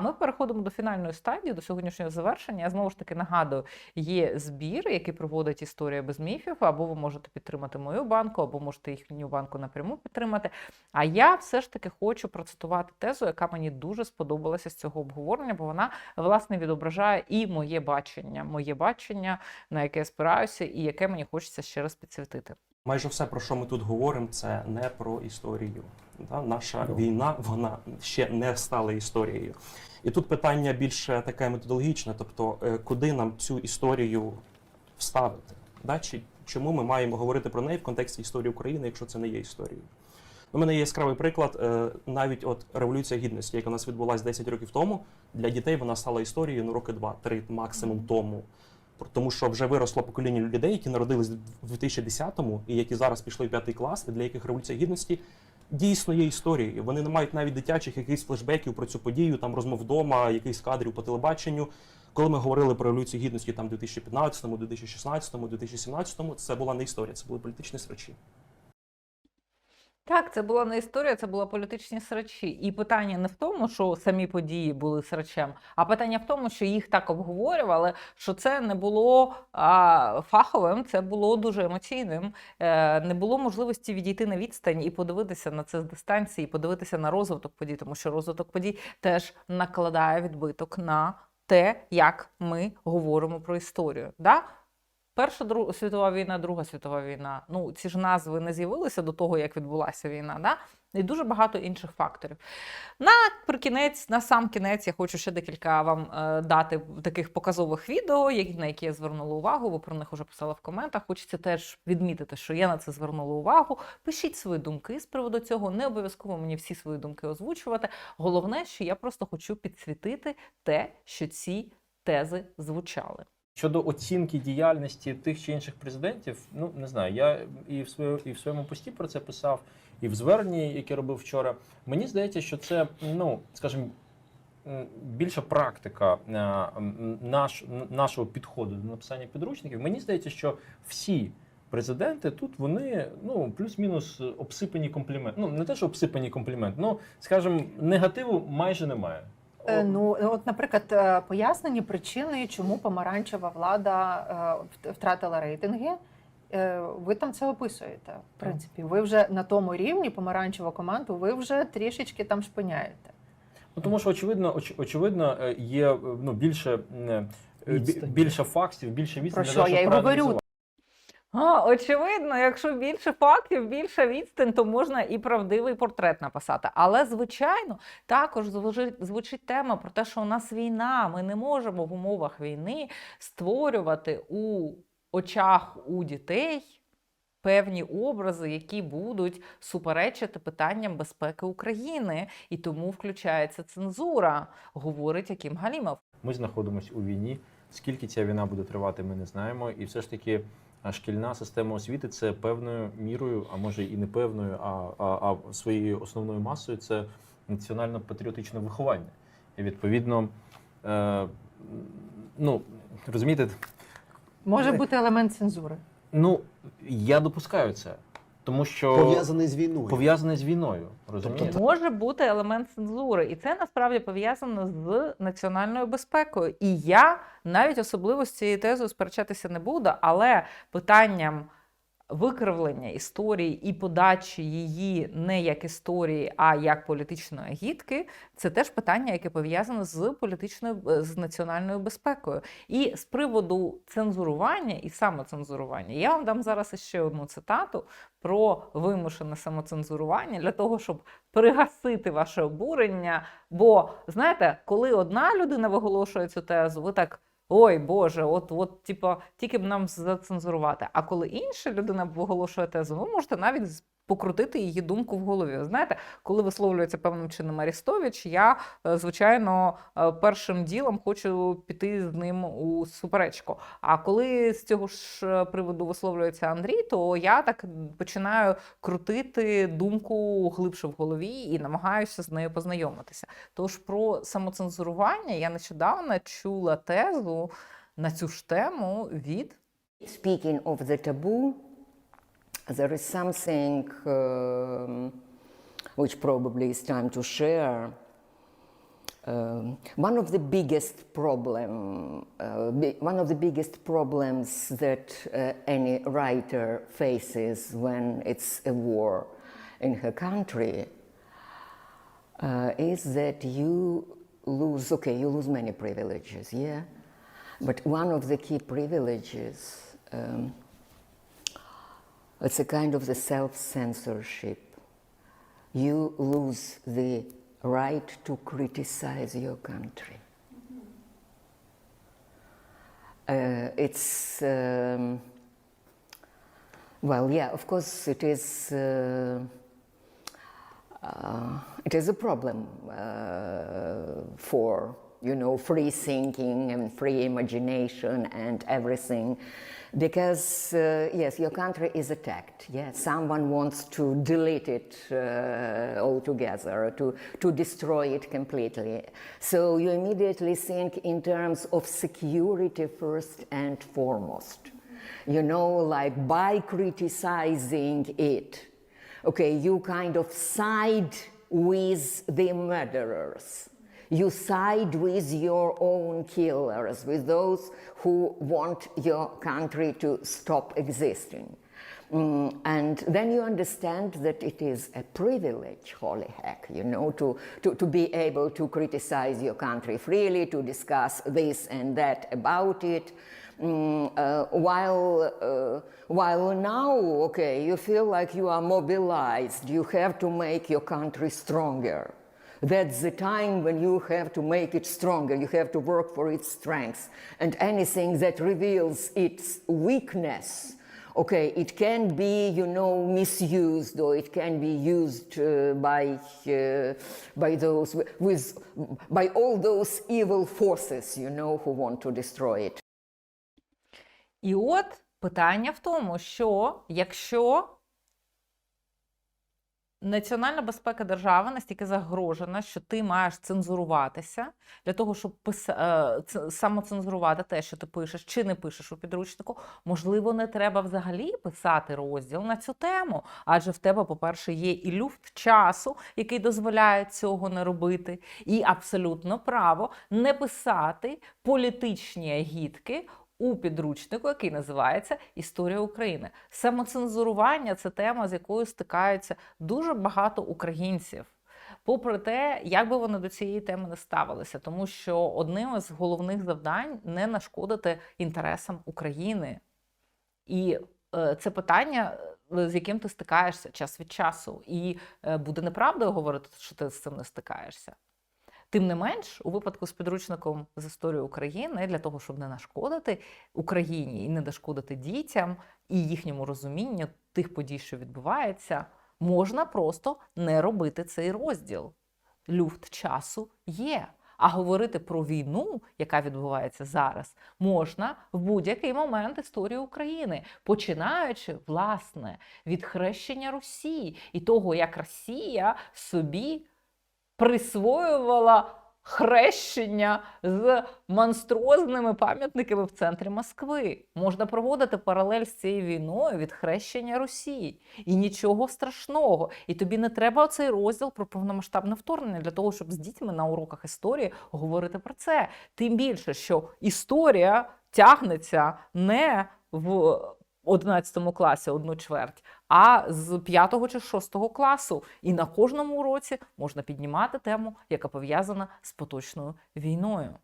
Ми переходимо до фінальної стадії, до сьогоднішнього завершення. Я знову ж таки нагадую, є збір, який проводить історія без міфів. Або ви можете підтримати мою банку, або можете їхню банку напряму підтримати. А я все ж таки хочу процитувати тезу, яка мені дуже сподобалася з цього обговорення, бо вона власне відображає і моє бачення, моє бачення, на яке я спираюся, і яке мені хочеться ще раз підсвітити. Майже все, про що ми тут говоримо, це не про історію. Наша Ну. війна вона ще не стала історією. І тут питання більше таке методологічне, тобто е, куди нам цю історію вставити? Да? Чи, чому ми маємо говорити про неї в контексті історії України, якщо це не є історією? У мене є яскравий приклад, е, навіть от Революція Гідності, яка у нас відбулася 10 років тому, для дітей вона стала історією ну, роки два-три максимум тому. Тому що вже виросло покоління людей, які народились в 2010-му і які зараз пішли в п'ятий клас, і для яких революція гідності дійсно є історією. Вони не мають навіть дитячих якихось флешбеків про цю подію, там розмов вдома, якихось кадрів по телебаченню. Коли ми говорили про революцію гідності там 2015, 2016, 2017, це була не історія, це були політичні срачі. Так, це була не історія, це були політичні срачі. І питання не в тому, що самі події були срачем, а питання в тому, що їх так обговорювали, що це не було а, фаховим, це було дуже емоційним. Е, не було можливості відійти на відстань і подивитися на це з дистанції, і подивитися на розвиток подій, тому що розвиток подій теж накладає відбиток на те, як ми говоримо про історію. Да? Перша Дру- світова війна, Друга світова війна. Ну, ці ж назви не з'явилися до того, як відбулася війна, да? і дуже багато інших факторів. Наприкінець, на сам кінець, я хочу ще декілька вам е, дати таких показових відео, на які я звернула увагу. Ви про них вже писали в коментах. Хочеться теж відмітити, що я на це звернула увагу. Пишіть свої думки з приводу цього. Не обов'язково мені всі свої думки озвучувати. Головне, що я просто хочу підсвітити те, що ці тези звучали. Щодо оцінки діяльності тих чи інших президентів, ну не знаю, я і в своєму і в своєму пості про це писав, і в зверненні, яке робив вчора. Мені здається, що це, ну скажімо, більша практика е, наш, нашого підходу до написання підручників. Мені здається, що всі президенти тут вони ну плюс-мінус обсипані комплімент. Ну не те, що обсипані комплімент, ну скажімо, негативу майже немає. Е, Ну, от, наприклад, е, пояснені причини, чому помаранчева влада е, втратила рейтинги. Е, Ви там це описуєте. В принципі, ви вже на тому рівні помаранчеву команду, ви вже трішечки там шпиняєте. Ну тому що очевидно, оч, очевидно, е, є е, ну більше е, Відстань. більше фактів, більше відстань. Про що я й говорю. А, очевидно, якщо більше фактів, більше відстань, то можна і правдивий портрет написати. Але, звичайно, також звучить, звучить тема про те, що у нас війна. Ми не можемо в умовах війни створювати у очах у дітей певні образи, які будуть суперечити питанням безпеки України. І тому включається цензура, говорить Аким Галімов. Ми знаходимося у війні. Скільки ця війна буде тривати, ми не знаємо. І все ж таки а, шкільна система освіти це певною мірою, а може і не певною, а, а, а своєю основною масою це національно-патріотичне виховання. І відповідно, е, ну розумієте, Може бути елемент цензури. ну я допускаю це, тому що Пов'язаний з війною. пов'язане з війною. Розумієте? Тобто Може бути елемент цензури, і це насправді пов'язано з національною безпекою. І я навіть особливо з цією тезою сперечатися не буду, але питанням викривлення історії і подачі її не як історії, а як політичної агітки, це теж питання, яке пов'язане з політичною е, з національною безпекою. І з приводу цензурування і самоцензурування, я вам дам зараз ще одну цитату про вимушене самоцензурування для того, щоб пригасити ваше обурення. Бо знаєте, коли одна людина виголошує цю тезу, ви так. Ой Боже, от, от, типу, тільки б нам зацензурувати. А коли інша людина оголошує тезу, ви можете навіть покрутити її думку в голові. Знаєте, коли висловлюється певним чином Арістович, я, е, звичайно, е, першим ділом хочу піти з ним у суперечку. А коли з цього ж е, приводу висловлюється Андрій, то я так починаю крутити думку глибше в голові і намагаюся з нею познайомитися. Тож про самоцензурування я нещодавно чула тезу на цю ж тему від Speaking of the taboo, there is something um, which probably is time to share. um, one of the biggest problem, uh, one of the biggest problems that uh, any writer faces when it's a war in her country uh, is that you lose. Okay, you lose many privileges, yeah, but one of the key privileges. Um, it's a kind of the self-censorship you lose the right to criticize your country. Uh, it's, um, well, yeah, of course, it is. Uh, uh, it is a problem uh, for you know free thinking and free imagination and everything because uh, yes your country is attacked. Yes someone wants to delete it uh, altogether to, to destroy it completely. So you immediately think in terms of security first and foremost. You know like by criticizing it okay, you kind of side with the murderers. You side with your own killers, with those who want your country to stop existing. Mm, and then you understand that it is a privilege, holy heck, you know, to, to, to be able to criticize your country freely, to discuss this and that about it. Mm, uh, while, uh, while now, okay, you feel like you are mobilized, you have to make your country stronger. That's the time when you have to make it stronger, you have to work for its strengths. And anything that reveals its weakness, okay, it can be, you know, misused or it can be used uh, by, uh, by those, with, by all those evil forces, you know, who want to destroy it. І от питання в тому, що якщо національна безпека держави настільки загрожена, що ти маєш цензуруватися для того, щоб пис... е, самоцензурувати те, що ти пишеш чи не пишеш у підручнику, можливо, не треба взагалі писати розділ на цю тему. Адже в тебе, по-перше, є і люфт часу, який дозволяє цього не робити, і абсолютно право не писати політичні агітки у підручнику, який називається Історія України. Самоцензурування це тема, з якою стикаються дуже багато українців. Попри те, як би вони до цієї теми не ставилися, тому що одним із головних завдань не нашкодити інтересам України. І е, це питання, е, з яким ти стикаєшся час від часу, і е, буде неправдою говорити, що ти з цим не стикаєшся. Тим не менш, у випадку з підручником з історії України для того, щоб не нашкодити Україні і не нашкодити дітям і їхньому розумінню тих подій, що відбувається, можна просто не робити цей розділ. Люфт часу є. А говорити про війну, яка відбувається зараз, можна в будь-який момент історії України, починаючи власне від хрещення Росії і того, як Росія собі присвоювала хрещення з монструозними пам'ятниками в центрі Москви. Можна проводити паралель з цією війною від хрещення Росії. І нічого страшного. І тобі не треба цей розділ про повномасштабне вторгнення для того, щоб з дітьми на уроках історії говорити про це. Тим більше, що історія тягнеться не в 11 класі одну чверть, а з 5 чи 6 класу. І на кожному уроці можна піднімати тему, яка пов'язана з поточною війною.